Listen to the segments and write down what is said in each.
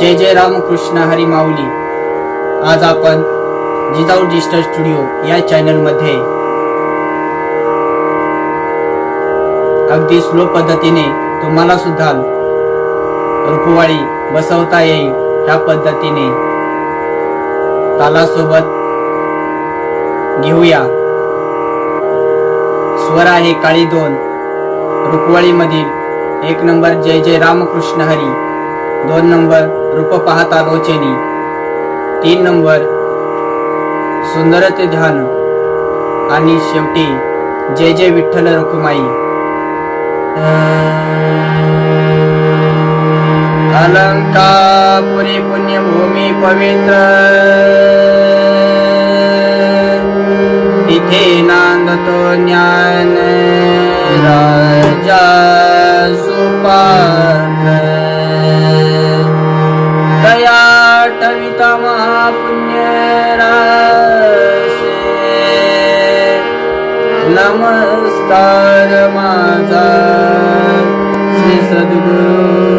जय जय रामकृष्ण हरी माऊली. आज आपण जिजाऊ डिजिटल स्टुडिओ या चॅनलमध्ये अगदी स्लो पद्धतीने तुम्हाला सुद्धा रुपवाळी बसवता येईल ह्या पद्धतीने तालासोबत घेऊया. स्वर आहे काळी दोन. रुपवाळीमधील एक नंबर जय जय रामकृष्ण हरी. दोन नंबर रूप पाहता लोचनी तीन नंबर सुंदर ते ध्यान. आणि शेवटी जय जय विठ्ठल रुक्माई. अलंकापुरी पुण्यभूमी पवित्र. तिथे नांदतो ज्ञान. राजा सुपा नमस्कार माझा. श्री सद्गुरु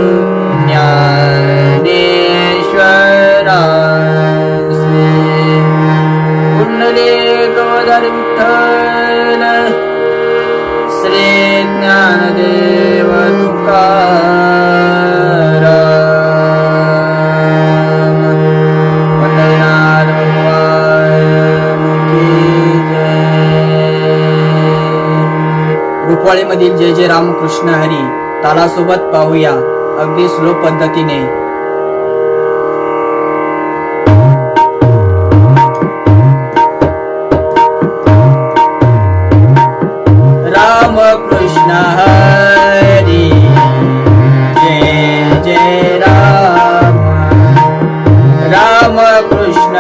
रुपवाळीमधील जय जय रामकृष्ण हरी तालासोबत पाहूया. अगदी स्लो पद्धतीने. राम कृष्ण हरी. जय जय राम. राम कृष्ण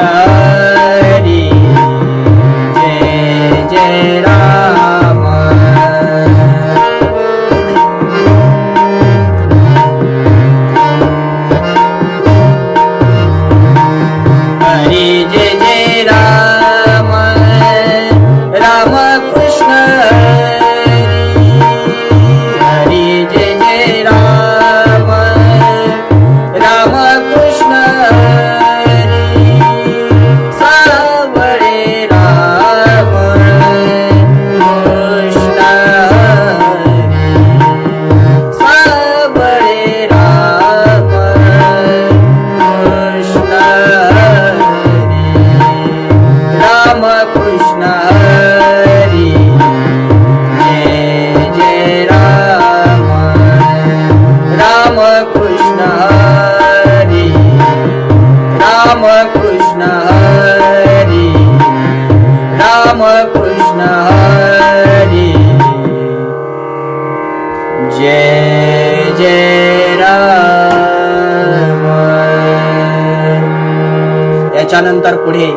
याच्यानंतर पुढे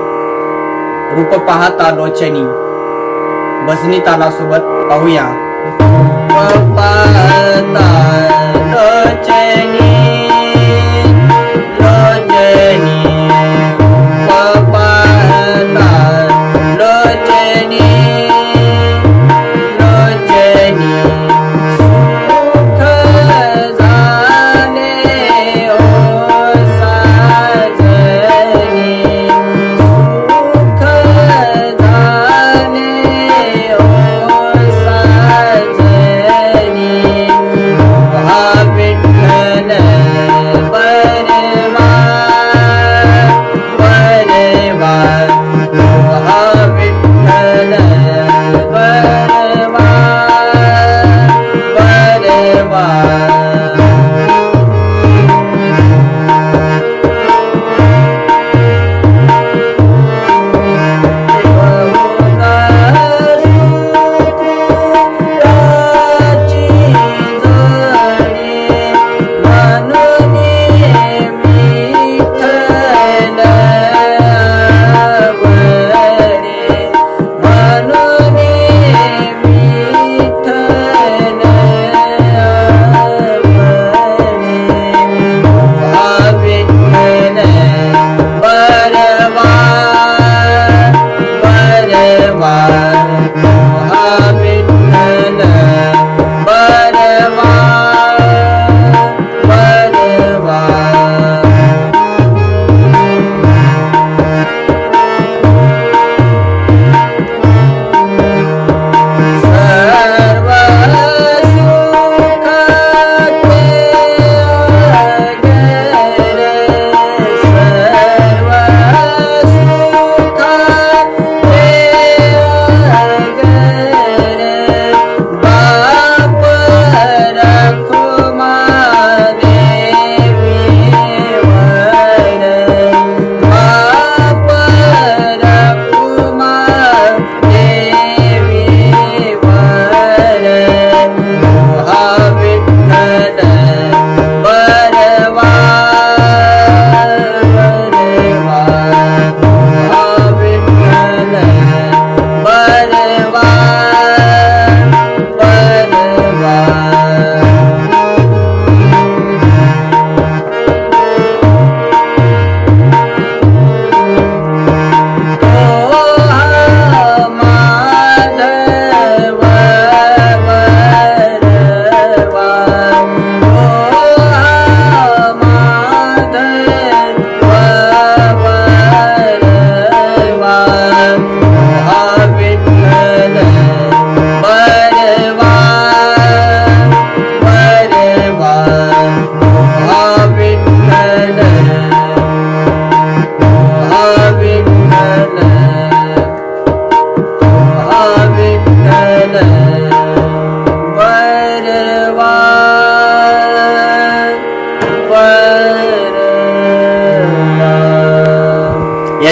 रूप पाहता लोचनी. बसनी तालासोबत पाहूया. रूप पाहता लोचनी. my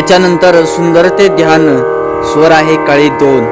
त्याच्यानंतर सुंदर ते ध्यान स्वर आहे काळी दोन.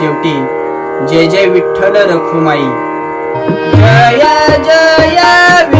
शेवटी. जय जय विठ्ठल रखुमाई. जय जय वि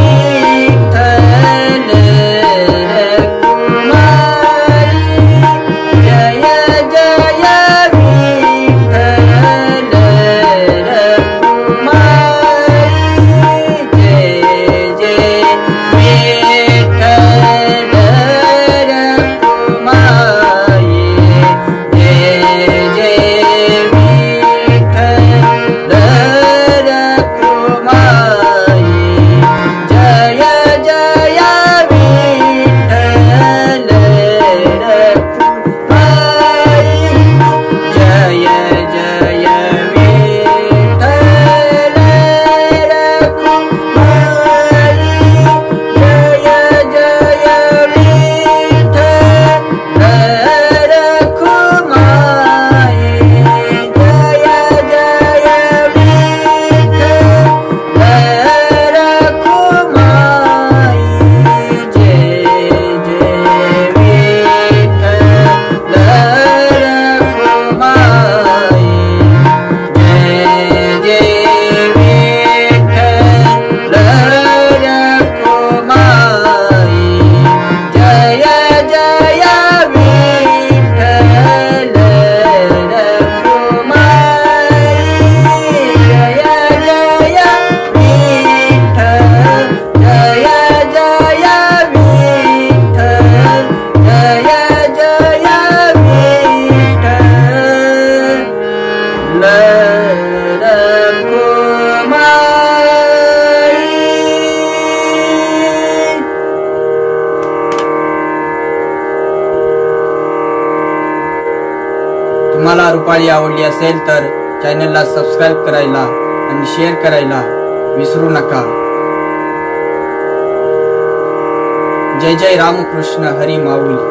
तुम्हाला आवडली असेल तर चॅनलला सबस्क्राईब करायला आणि शेअर करायला विसरू नका. जय जय रामकृष्ण हरी माऊली.